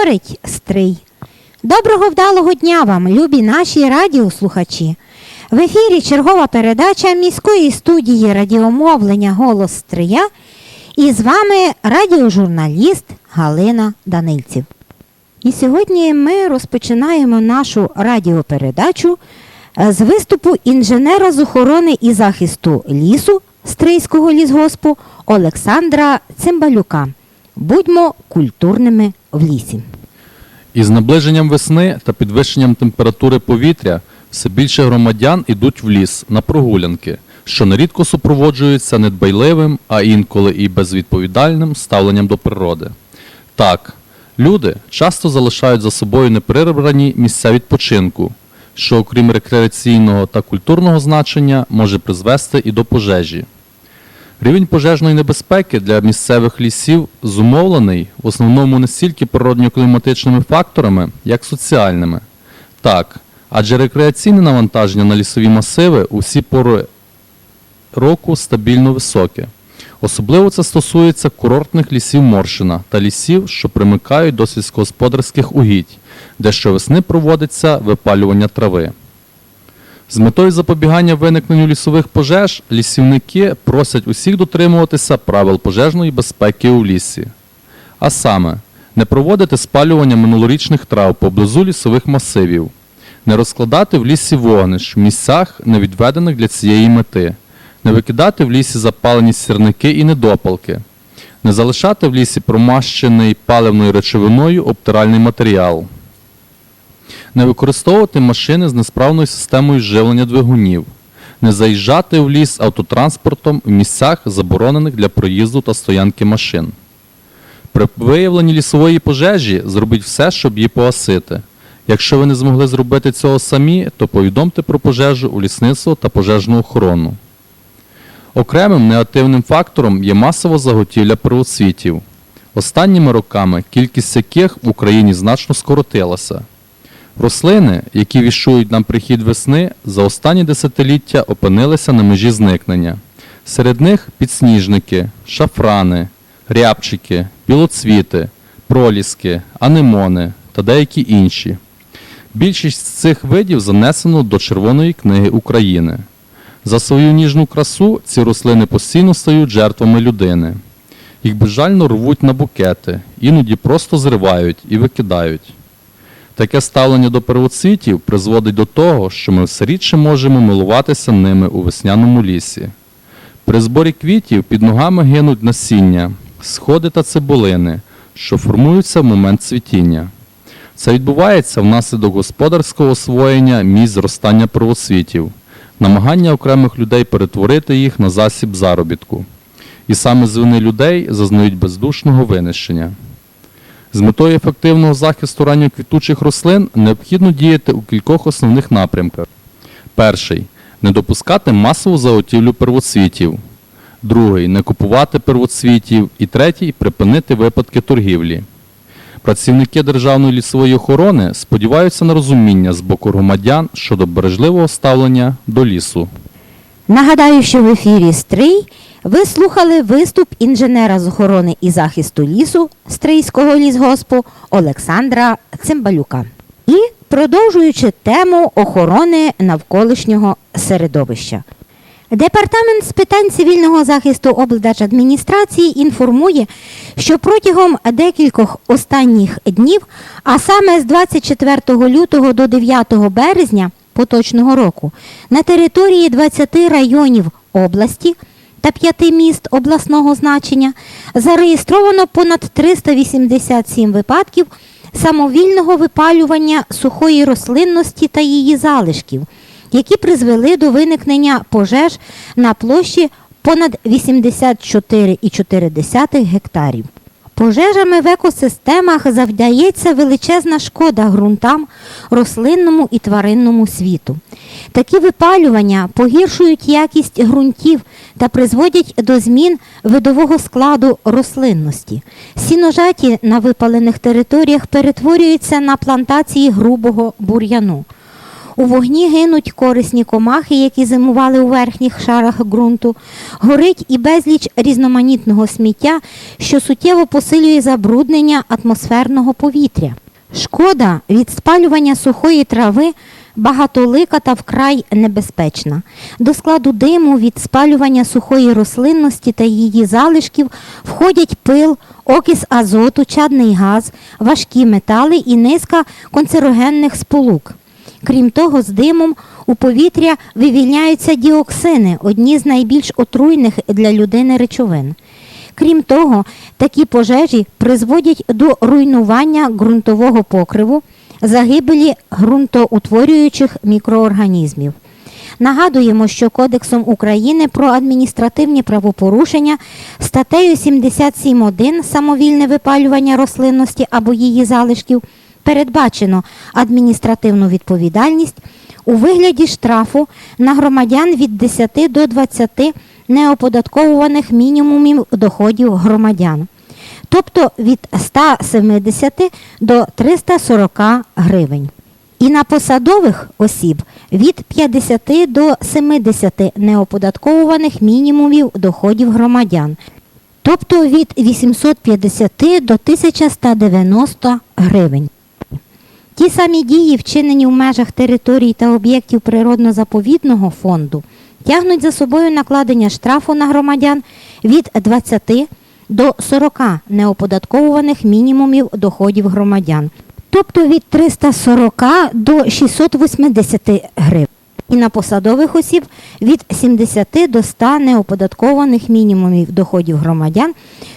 говорить Стрий. Доброго вдалого дня вам, любі наші радіослухачі. В ефірі чергова передача міської студії радіомовлення Голос Стрия. І з вами радіожурналіст Галина Данильців. І сьогодні ми розпочинаємо нашу радіопередачу е, з виступу інженера з охорони і захисту лісу Стрийського лісгоспу Олександра Цимбалюка. Будьмо культурними в лісі. Із наближенням весни та підвищенням температури повітря все більше громадян ідуть в ліс на прогулянки, що нерідко супроводжуються недбайливим, а інколи і безвідповідальним ставленням до природи. Так, люди часто залишають за собою неприбрані місця відпочинку, що, окрім рекреаційного та культурного значення, може призвести і до пожежі. Рівень пожежної небезпеки для місцевих лісів зумовлений в основному не стільки природньо-кліматичними факторами, як соціальними. Так, адже рекреаційне навантаження на лісові масиви у всі пори року стабільно високе. Особливо це стосується курортних лісів Моршина та лісів, що примикають до сільськогосподарських угідь, де щовесни проводиться випалювання трави. З метою запобігання виникненню лісових пожеж лісівники просять усіх дотримуватися правил пожежної безпеки у лісі. А саме, не проводити спалювання минулорічних трав поблизу лісових масивів, не розкладати в лісі вогнищ в місцях, не відведених для цієї мети, не викидати в лісі запалені сірники і недопалки, не залишати в лісі промащений паливною речовиною обтиральний матеріал не використовувати машини з несправною системою живлення двигунів, не заїжджати в ліс автотранспортом в місцях, заборонених для проїзду та стоянки машин. При виявленні лісової пожежі зробіть все, щоб її погасити. Якщо ви не змогли зробити цього самі, то повідомте про пожежу у лісництво та пожежну охорону. Окремим негативним фактором є масова заготівля первоцвітів. Останніми роками кількість яких в Україні значно скоротилася. Рослини, які віщують нам прихід весни, за останні десятиліття опинилися на межі зникнення. Серед них підсніжники, шафрани, рябчики, білоцвіти, проліски, анемони та деякі інші. Більшість з цих видів занесено до Червоної книги України. За свою ніжну красу ці рослини постійно стають жертвами людини. Їх безжально рвуть на букети, іноді просто зривають і викидають. Таке ставлення до первоцвітів призводить до того, що ми все рідше можемо милуватися ними у весняному лісі. При зборі квітів під ногами гинуть насіння, сходи та цибулини, що формуються в момент цвітіння. Це відбувається внаслідок господарського освоєння місць зростання первоцвітів, намагання окремих людей перетворити їх на засіб заробітку. І саме з вини людей зазнають бездушного винищення. З метою ефективного захисту ранньоквітучих рослин необхідно діяти у кількох основних напрямках. Перший не допускати масову заготівлю первоцвітів. Другий не купувати первоцвітів. І третій припинити випадки торгівлі. Працівники Державної лісової охорони сподіваються на розуміння з боку громадян щодо бережливого ставлення до лісу. Нагадаю, що в ефірі Стрий ви слухали виступ інженера з охорони і захисту лісу Стрийського лісгоспу Олександра Цимбалюка. І продовжуючи тему охорони навколишнього середовища. Департамент з питань цивільного захисту облдержадміністрації інформує, що протягом декількох останніх днів, а саме з 24 лютого до 9 березня поточного року, на території 20 районів області та п'яти міст обласного значення зареєстровано понад 387 випадків самовільного випалювання сухої рослинності та її залишків які призвели до виникнення пожеж на площі понад 84,4 гектарів. Пожежами в екосистемах завдається величезна шкода ґрунтам, рослинному і тваринному світу. Такі випалювання погіршують якість ґрунтів та призводять до змін видового складу рослинності. Сіножаті на випалених територіях перетворюються на плантації грубого бур'яну. У вогні гинуть корисні комахи, які зимували у верхніх шарах ґрунту. Горить і безліч різноманітного сміття, що суттєво посилює забруднення атмосферного повітря. Шкода від спалювання сухої трави багатолика та вкрай небезпечна. До складу диму від спалювання сухої рослинності та її залишків входять пил, окис азоту, чадний газ, важкі метали і низка канцерогенних сполук. Крім того, з димом у повітря вивільняються діоксини, одні з найбільш отруйних для людини речовин. Крім того, такі пожежі призводять до руйнування ґрунтового покриву, загибелі ґрунтоутворюючих мікроорганізмів. Нагадуємо, що Кодексом України про адміністративні правопорушення статтею 77.1 самовільне випалювання рослинності або її залишків передбачено адміністративну відповідальність у вигляді штрафу на громадян від 10 до 20 неоподатковуваних мінімумів доходів громадян, тобто від 170 до 340 гривень. І на посадових осіб від 50 до 70 неоподатковуваних мінімумів доходів громадян, тобто від 850 до 1190 гривень. Ті самі дії, вчинені в межах територій та об'єктів природно-заповідного фонду, тягнуть за собою накладення штрафу на громадян від 20 до 40 неоподатковуваних мінімумів доходів громадян, тобто від 340 до 680 гривень. І на посадових осіб від 70 до 100 неоподаткованих мінімумів доходів громадян,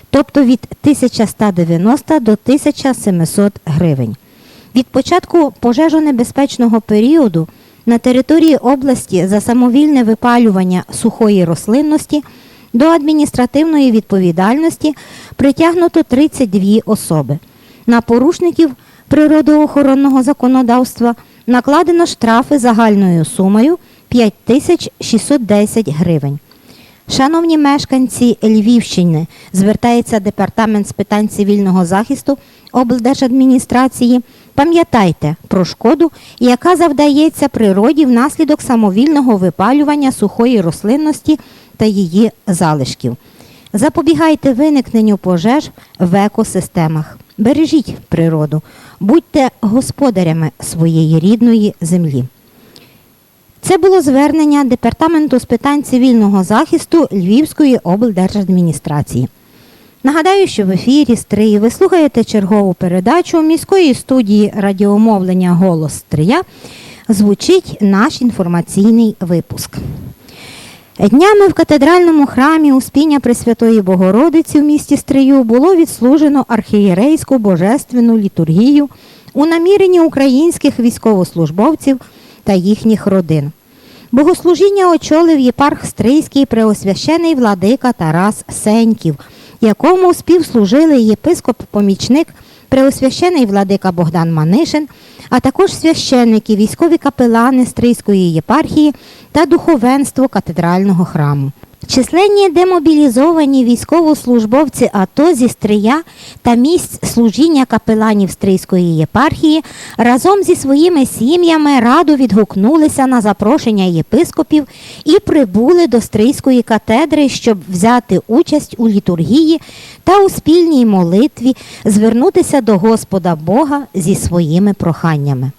тобто від 1190 до 1700 гривень. Від початку пожежонебезпечного періоду на території області за самовільне випалювання сухої рослинності до адміністративної відповідальності притягнуто 32 особи. На порушників природоохоронного законодавства накладено штрафи загальною сумою 5610 гривень. Шановні мешканці Львівщини, звертається департамент з питань цивільного захисту облдержадміністрації. Пам'ятайте про шкоду, яка завдається природі внаслідок самовільного випалювання сухої рослинності та її залишків. Запобігайте виникненню пожеж в екосистемах. Бережіть природу, будьте господарями своєї рідної землі. Це було звернення Департаменту з питань цивільного захисту Львівської облдержадміністрації. Нагадаю, що в ефірі Стрий ви слухаєте чергову передачу міської студії радіомовлення Голос Стрия. Звучить наш інформаційний випуск. Днями в катедральному храмі Успіння Пресвятої Богородиці в місті Стрию було відслужено архієрейську божественну літургію у наміренні українських військовослужбовців та їхніх родин. Богослужіння очолив єпарх Стрийський преосвящений владика Тарас Сеньків, якому співслужили єпископ-помічник преосвящений владика Богдан Манишин, а також священники, військові капелани Стрийської єпархії та духовенство катедрального храму. Численні демобілізовані військовослужбовці АТО зі Стрия та місць служіння капеланів Стрийської єпархії разом зі своїми сім'ями радо відгукнулися на запрошення єпископів і прибули до Стрийської катедри, щоб взяти участь у літургії та у спільній молитві, звернутися до Господа Бога зі своїми проханнями.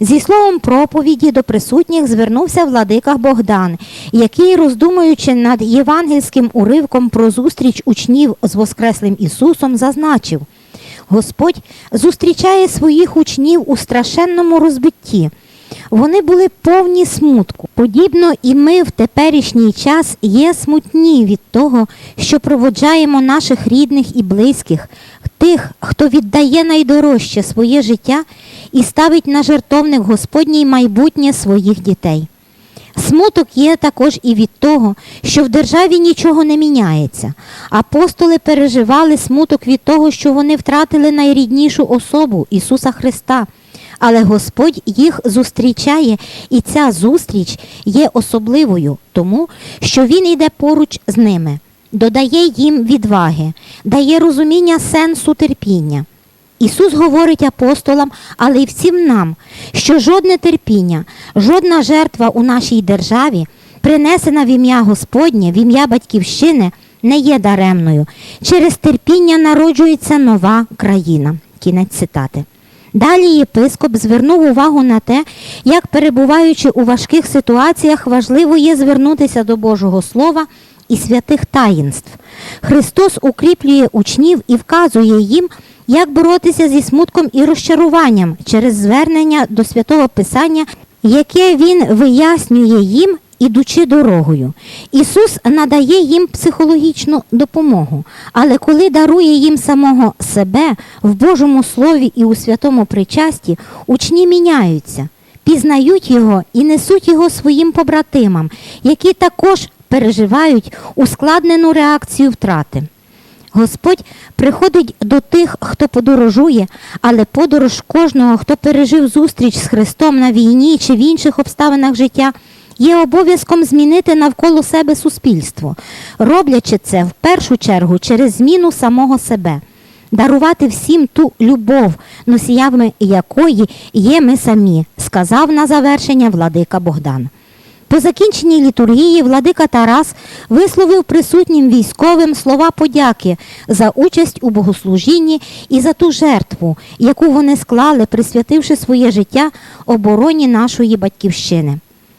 Зі словом проповіді до присутніх звернувся владика Богдан, який, роздумуючи над євангельським уривком про зустріч учнів з Воскреслим Ісусом, зазначив: Господь зустрічає своїх учнів у страшенному розбитті. Вони були повні смутку. Подібно і ми в теперішній час є смутні від того, що проводжаємо наших рідних і близьких, тих, хто віддає найдорожче своє життя і ставить на жертовник Господній майбутнє своїх дітей. Смуток є також і від того, що в державі нічого не міняється. Апостоли переживали смуток від того, що вони втратили найріднішу особу Ісуса Христа. Але Господь їх зустрічає, і ця зустріч є особливою, тому що Він йде поруч з ними, додає їм відваги, дає розуміння сенсу терпіння. Ісус говорить апостолам, але й всім нам, що жодне терпіння, Жодна жертва у нашій державі, принесена в ім'я Господнє, в ім'я Батьківщини, не є даремною. Через терпіння народжується нова країна. Кінець цитати. Далі єпископ звернув увагу на те, як перебуваючи у важких ситуаціях, важливо є звернутися до Божого Слова і святих таїнств. Христос укріплює учнів і вказує їм, як боротися зі смутком і розчаруванням через звернення до святого Писання, яке Він вияснює їм, ідучи дорогою. Ісус надає їм психологічну допомогу, але коли дарує їм самого себе в Божому Слові і у святому причасті, учні міняються, пізнають його і несуть його своїм побратимам, які також переживають ускладнену реакцію втрати. Господь приходить до тих, хто подорожує, але подорож кожного, хто пережив зустріч з Христом на війні чи в інших обставинах життя, є обов'язком змінити навколо себе суспільство, роблячи це в першу чергу через зміну самого себе, дарувати всім ту любов, носіями якої є ми самі, сказав на завершення владика Богдан. По закінченні літургії владика Тарас висловив присутнім військовим слова подяки за участь у богослужінні і за ту жертву, яку вони склали, присвятивши своє життя обороні нашої батьківщини.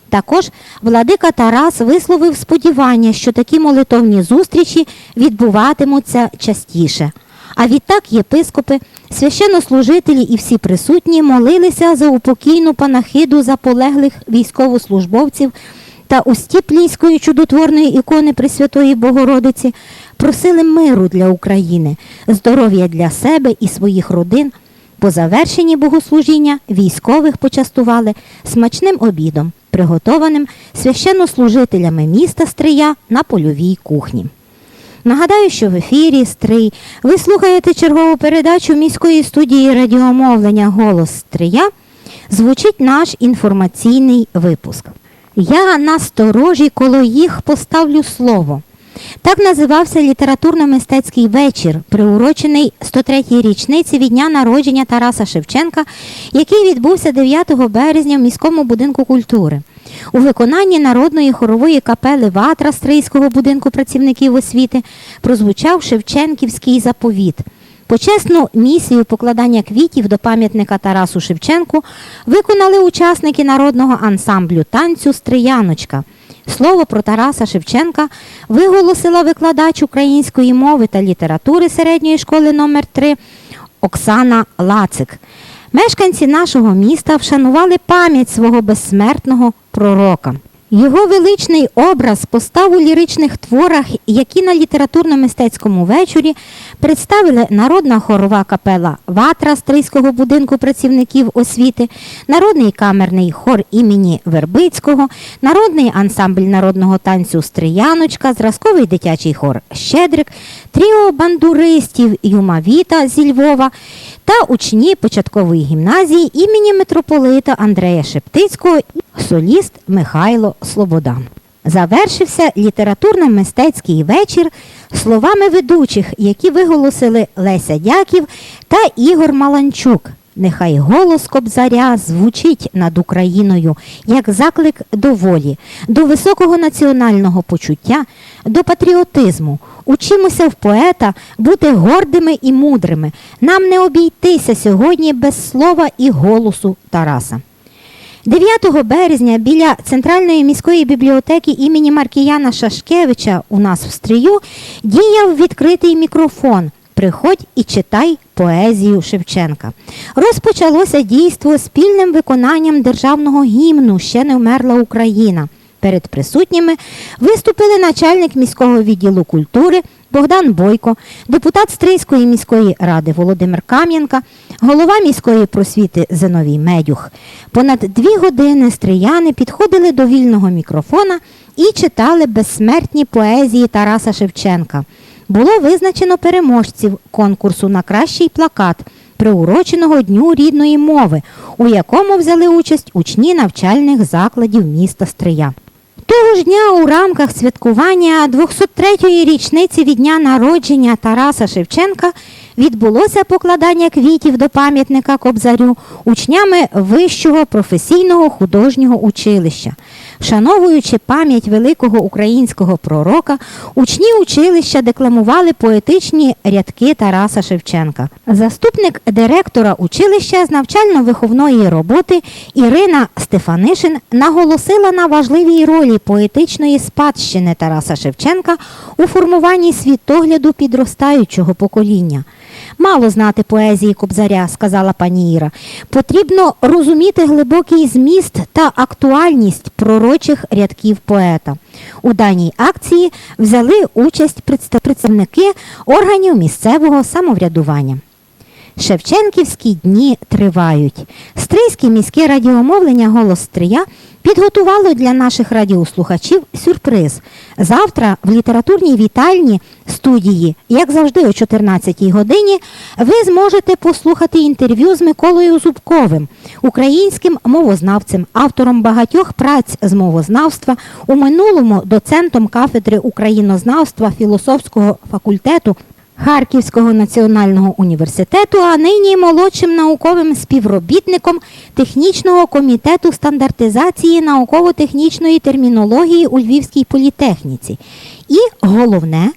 Також владика Тарас висловив сподівання, що такі молитовні зустрічі відбуватимуться частіше. А відтак єпископи, священнослужителі і всі присутні молилися за упокійну панахиду за полеглих військовослужбовців та у стіплінської чудотворної ікони Пресвятої Богородиці просили миру для України, здоров'я для себе і своїх родин. По завершенні богослужіння військових почастували смачним обідом, приготованим священнослужителями міста Стрия на польовій кухні. Нагадаю, що в ефірі Стрий ви слухаєте чергову передачу міської студії радіомовлення Голос Стрия. Звучить наш інформаційний випуск. Я на сторожі коло їх поставлю слово. Так називався літературно-мистецький вечір, приурочений 103-й річниці від дня народження Тараса Шевченка, який відбувся 9 березня в міському будинку культури. У виконанні народної хорової капели Ватра Стрийського будинку працівників освіти прозвучав Шевченківський заповіт. Почесну місію покладання квітів до пам'ятника Тарасу Шевченку виконали учасники народного ансамблю танцю Стрияночка. Слово про Тараса Шевченка виголосила викладач української мови та літератури середньої школи номер 3 Оксана Лацик. Мешканці нашого міста вшанували пам'ять свого безсмертного пророка. Його величний образ постав у ліричних творах, які на літературно-мистецькому вечорі представили народна хорова капела Ватра Стрийського будинку працівників освіти, народний камерний хор імені Вербицького, народний ансамбль народного танцю Стрияночка, зразковий дитячий хор Щедрик, тріо бандуристів Юмавіта зі Львова та учні початкової гімназії імені митрополита Андрея Шептицького і соліст Михайло Слобода. Завершився літературно-мистецький вечір словами ведучих, які виголосили Леся Дяків та Ігор Маланчук. Нехай голос Кобзаря звучить над Україною як заклик до волі, до високого національного почуття, до патріотизму. Учимося в поета бути гордими і мудрими. Нам не обійтися сьогодні без слова і голосу Тараса. 9 березня біля Центральної міської бібліотеки імені Маркіяна Шашкевича у нас в стрію діяв відкритий мікрофон. Приходь і читай поезію Шевченка. Розпочалося дійство спільним виконанням державного гімну Ще не вмерла Україна. Перед присутніми виступили начальник міського відділу культури Богдан Бойко, депутат Стрийської міської ради Володимир Кам'янка, голова міської просвіти Зиновій Медюх. Понад дві години стрияни підходили до вільного мікрофона і читали безсмертні поезії Тараса Шевченка. Було визначено переможців конкурсу на кращий плакат, приуроченого Дню рідної мови, у якому взяли участь учні навчальних закладів міста Стрия. Того ж дня у рамках святкування 203-ї річниці від дня народження Тараса Шевченка відбулося покладання квітів до пам'ятника Кобзарю учнями Вищого професійного художнього училища. Вшановуючи пам'ять великого українського пророка, учні училища декламували поетичні рядки Тараса Шевченка. Заступник директора училища з навчально-виховної роботи Ірина Стефанишин наголосила на важливій ролі поетичної спадщини Тараса Шевченка у формуванні світогляду підростаючого покоління. Мало знати поезії Кобзаря, сказала пані Іра. Потрібно розуміти глибокий зміст та актуальність пророчих рядків поета. У даній акції взяли участь представники органів місцевого самоврядування. Шевченківські дні тривають. Стрийське міське радіомовлення Голос Стрия підготувало для наших радіослухачів сюрприз. Завтра в літературній вітальні студії, як завжди о 14-й годині, ви зможете послухати інтерв'ю з Миколою Зубковим, українським мовознавцем, автором багатьох праць з мовознавства, у минулому доцентом кафедри українознавства філософського факультету Харківського національного університету, а нині молодшим науковим співробітником технічного комітету стандартизації науково-технічної термінології у Львівській політехніці. І головне,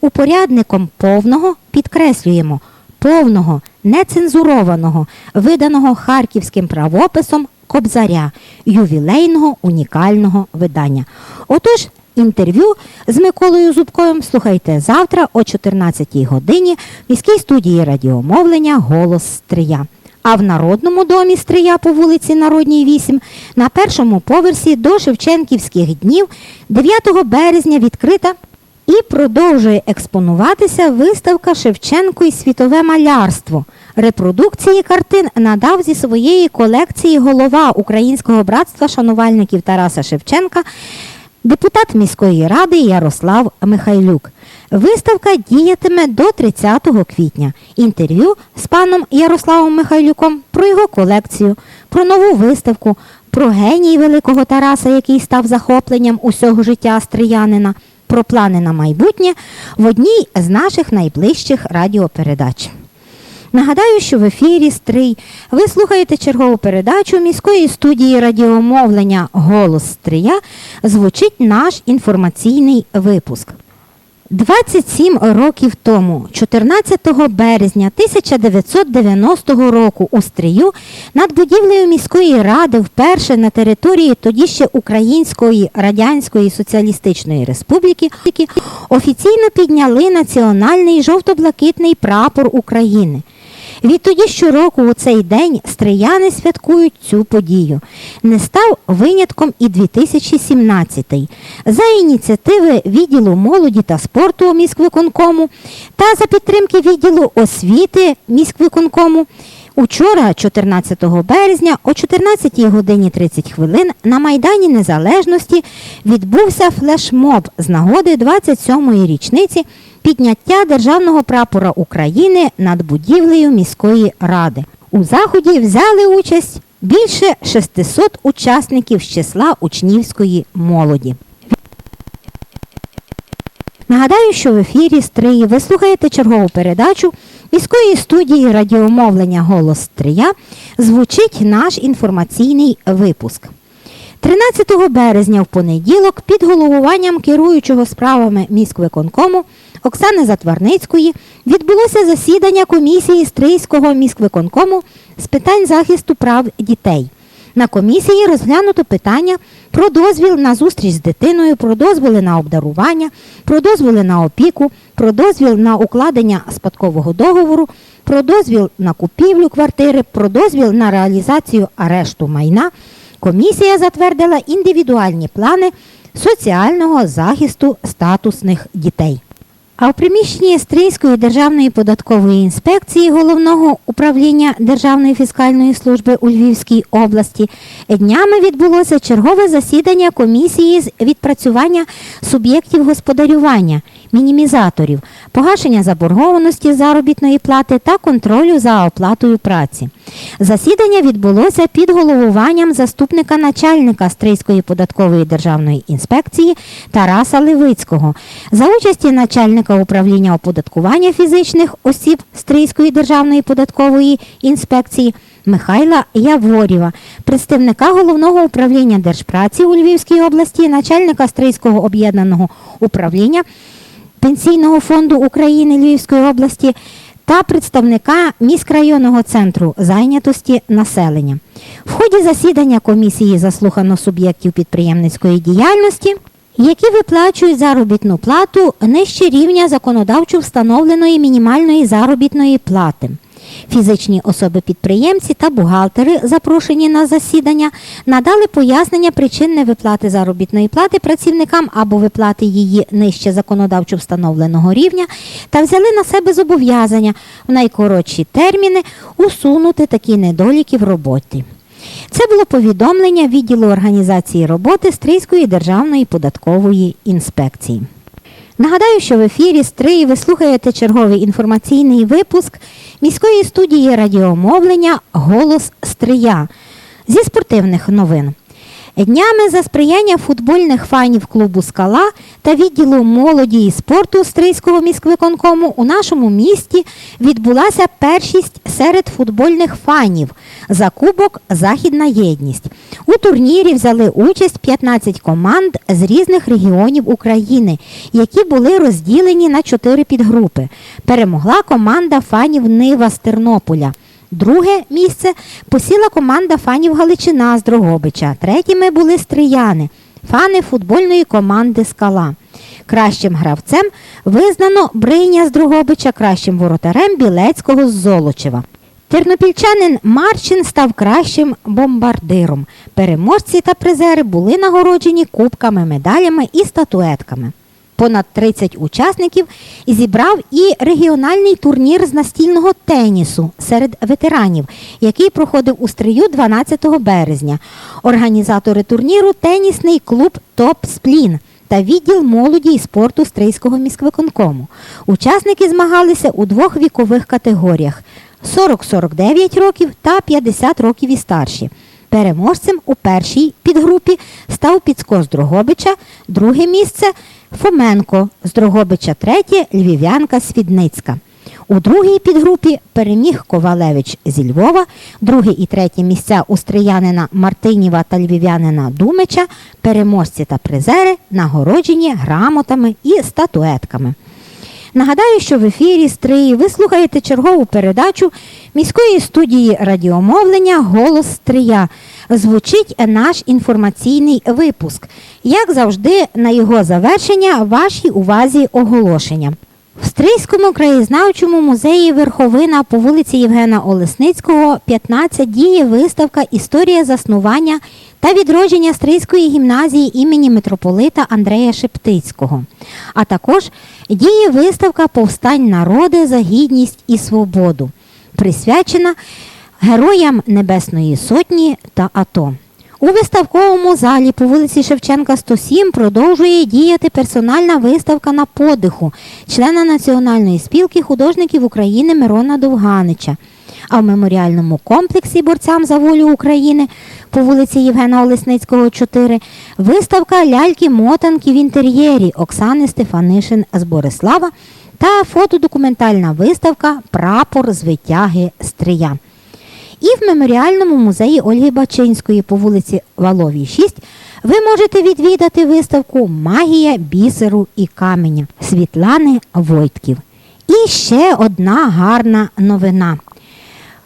упорядником повного підкреслюємо повного, нецензурованого, виданого харківським правописом Кобзаря, ювілейного унікального видання. Отож, інтерв'ю з Миколою Зубковим слухайте завтра о 14 годині в міській студії радіомовлення Голос Стрия. А в Народному домі Стрия по вулиці Народній 8 на першому поверсі до Шевченківських днів 9 березня відкрита і продовжує експонуватися виставка Шевченко і світове малярство. Репродукції картин надав зі своєї колекції голова Українського братства шанувальників Тараса Шевченка, депутат міської ради Ярослав Михайлюк. Виставка діятиме до 30 квітня. Інтерв'ю з паном Ярославом Михайлюком про його колекцію, про нову виставку, про геній великого Тараса, який став захопленням усього життя стріянина, про плани на майбутнє в одній з наших найближчих радіопередач. Нагадаю, що в ефірі Стрий ви слухаєте чергову передачу міської студії радіомовлення Голос Стрия. Звучить наш інформаційний випуск. 27 років тому, 14 березня 1990 року у Стрию над будівлею міської ради вперше на території тоді ще Української Радянської Соціалістичної Республіки офіційно підняли національний жовто-блакитний прапор України. Відтоді щороку у цей день стрияни святкують цю подію. Не став винятком і 2017-й. За ініціативи відділу молоді та спорту міськвиконкому та за підтримки відділу освіти міськвиконкому Учора, 14 березня, о 14 годині 30 хвилин на Майдані Незалежності відбувся флешмоб з нагоди 27-ї річниці підняття державного прапора України над будівлею міської ради. У заході взяли участь більше 600 учасників з числа учнівської молоді. Нагадаю, що в ефірі Стрії ви слухаєте чергову передачу міської студії радіомовлення Голос Стрия. Звучить наш інформаційний випуск. 13 березня в понеділок під головуванням керуючого справами міськвиконкому Оксани Затварницької відбулося засідання комісії Стрийського міськвиконкому з питань захисту прав дітей. На комісії розглянуто питання про дозвіл на зустріч з дитиною, про дозволи на обдарування, про дозволи на опіку, про дозвіл на укладення спадкового договору, про дозвіл на купівлю квартири, про дозвіл на реалізацію арешту майна. Комісія затвердила індивідуальні плани соціального захисту статусних дітей. А в приміщенні Стрийської державної податкової інспекції головного управління Державної фіскальної служби у Львівській області днями відбулося чергове засідання комісії з відпрацювання суб'єктів господарювання, мінімізаторів, погашення заборгованості заробітної плати та контролю за оплатою праці. Засідання відбулося під головуванням заступника начальника Стрийської податкової державної інспекції Тараса Левицького за участі начальника управління оподаткування фізичних осіб Стрийської державної податкової інспекції Михайла Яворєва, представника головного управління держпраці у Львівській області, начальника Стрийського об'єднаного управління Пенсійного фонду України Львівської області та представника міськрайонного центру зайнятості населення. В ході засідання комісії заслухано суб'єктів підприємницької діяльності, які виплачують заробітну плату нижче рівня законодавчо встановленої мінімальної заробітної плати. Фізичні особи-підприємці та бухгалтери, запрошені на засідання, надали пояснення причин невиплати заробітної плати працівникам або виплати її нижче законодавчо встановленого рівня та взяли на себе зобов'язання в найкоротші терміни усунути такі недоліки в роботі. Це було повідомлення відділу організації роботи Стрийської державної податкової інспекції. Нагадаю, що в ефірі Стрий ви слухаєте черговий інформаційний випуск міської студії радіомовлення Голос Стрия зі спортивних новин. Днями за сприяння футбольних фанів клубу Скала та відділу молоді і спорту Стрийського міськвиконкому у нашому місті відбулася першість серед футбольних фанів за кубок Західна єдність. У турнірі взяли участь 15 команд з різних регіонів України, які були розділені на чотири підгрупи. Перемогла команда фанів Нива з Тернополя. Друге місце посіла команда фанів Галичина з Дрогобича. Третіми були стрияни, фани футбольної команди Скала. Кращим гравцем визнано Бриня з Дрогобича, кращим воротарем Білецького з Золочева. Тернопільчанин Марчин став кращим бомбардиром. Переможці та призери були нагороджені кубками, медалями і статуетками. Понад 30 учасників зібрав і регіональний турнір з настільного тенісу серед ветеранів, який проходив у стрию 12 березня. Організатори турніру тенісний клуб Топ Сплін та відділ молоді і спорту Стрийського міськвиконкому. Учасники змагалися у двох вікових категоріях 40-49 років та 50 років і старші. Переможцем у першій підгрупі став Підскос з Дрогобича, друге місце Фоменко з Дрогобича, третє Львів'янка Свідницька. У другій підгрупі переміг Ковалевич зі Львова, друге і третє місця у стріянина Мартинєва та львів'янина Думича, переможці та призери нагороджені грамотами і статуетками. Нагадаю, що в ефірі Стрии ви слухаєте чергову передачу міської студії радіомовлення Голос Стрия. Звучить наш інформаційний випуск. Як завжди, на його завершення вашій увазі оголошення. В Стрийському краєзнавчому музеї Верховина по вулиці Євгена Олесницького 15 діє виставка Історія заснування та відродження Стрийської гімназії імені митрополита Андрея Шептицького. А також діє виставка Повстань народи за гідність і свободу, присвячена героям Небесної Сотні та АТО. У виставковому залі по вулиці Шевченка 107 продовжує діяти персональна виставка на подиху члена Національної спілки художників України Мирона Довганича. А в меморіальному комплексі борцям за волю України по вулиці Євгена Олесницького, 4 виставка ляльки-мотанки в інтер'єрі Оксани Стефанишин з Борислава та фотодокументальна виставка Прапор з витяги Стрия. І в меморіальному музеї Ольги Бачинської по вулиці Валовій 6 ви можете відвідати виставку Магія бісеру і каменя Світлани Войтків. І ще одна гарна новина.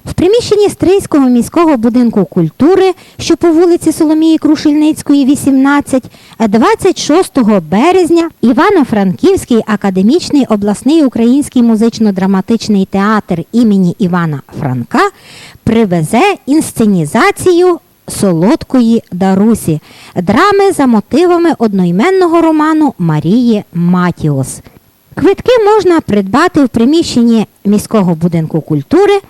В приміщенні Стрийського міського будинку культури, що по вулиці Соломії Крушельницької, 18, 26 березня Івано-Франківський академічний обласний український музично-драматичний театр імені Івана Франка привезе інсценізацію Солодкої Дарусі, драми за мотивами одноіменного роману Марії Матіос. Квитки можна придбати в приміщенні міського будинку культури,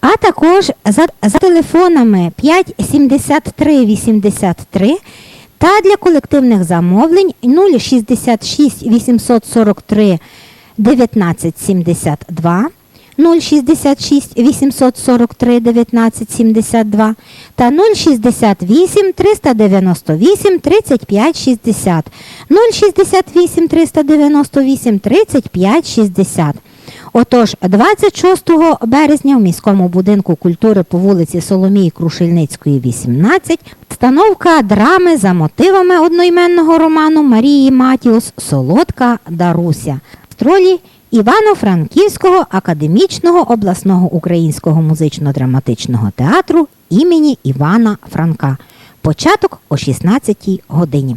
а також за, за телефонами 5 73 83 Та для колективних замовлень 066 843 1972 066 843 1972 та 068 398 35 60 068 398 35 60 Отож, 26 березня в міському будинку культури по вулиці Соломії Крушельницької, 18, встановка драми за мотивами одноіменного роману Марії Матіус Солодка Даруся в ролі Івано-Франківського академічного обласного українського музично-драматичного театру імені Івана Франка. Початок о 16 годині.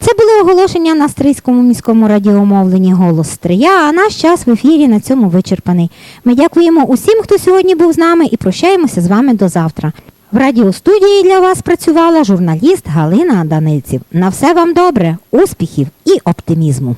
Це були оголошення на Стрийському міському радіомовленні Голос Стрия, а наш час в ефірі на цьому вичерпаний. Ми дякуємо усім, хто сьогодні був з нами, і прощаємося з вами до завтра. В радіостудії для вас працювала журналіст Галина Данильців. На все вам добре, успіхів і оптимізму!